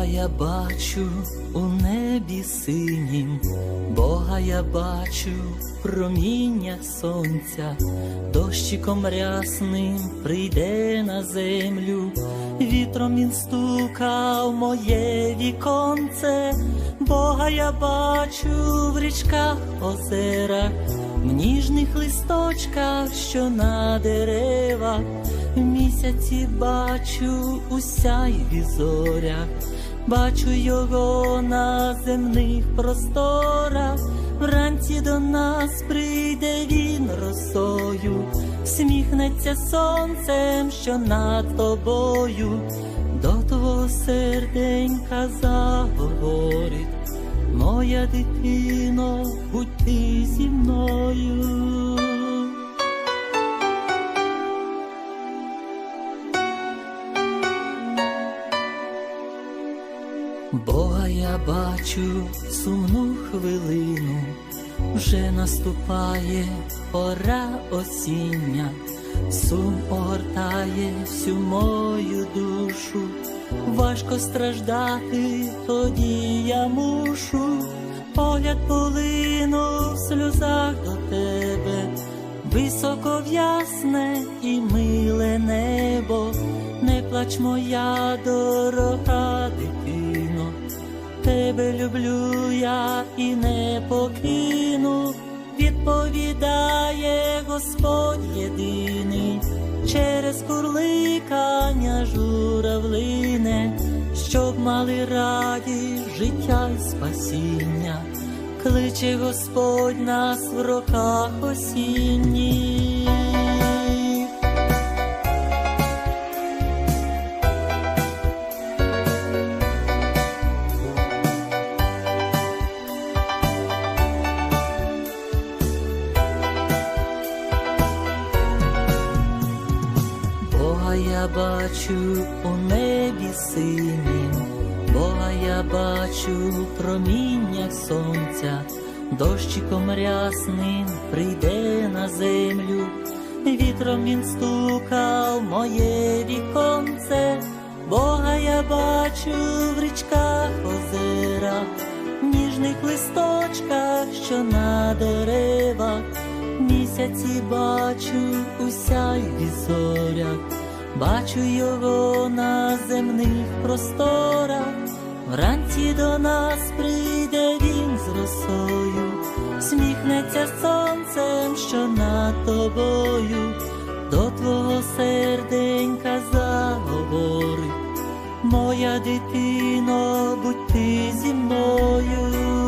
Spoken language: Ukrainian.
Бога я бачу у небі синім, Бога я бачу проміння сонця, дощиком рясним прийде на землю, вітром він стука в моє віконце, Бога я бачу в річках озерах, в ніжних листочках, що на деревах, в місяці бачу у сяйві зорях, бачу його на земних просторах, вранці до нас прийде він росою, сміхнеться сонцем, що над тобою, до твого серденька заговорить. Моя дитино, будь ти зі мною. Бога я бачу сумну хвилину, вже наступає пора осіння, сум огортає всю мою душу, важко страждати, тоді я мушу, погляд полину в сльозах до тебе, високо в ясне і миле небо, не плач моя дорога дитино, тебе люблю я і не відповідає Господь єдиний, через курликання журавлине, щоб мали раді життя й спасіння, кличе Господь нас в роках осінніх. Бачу у небі синім, Бога я бачу проміння сонця, дощиком рясним прийде на землю, вітром він стукав моє віконце, Бога я бачу в річках озера, в ніжних листочках, що на деревах. Місяці бачу у сяйві зорях, бачу його на земних просторах, вранці до нас прийде він з росою, сміхнеться сонцем, що над тобою, до твого серденька заговорить. Моя дитино, будь ти зі мною.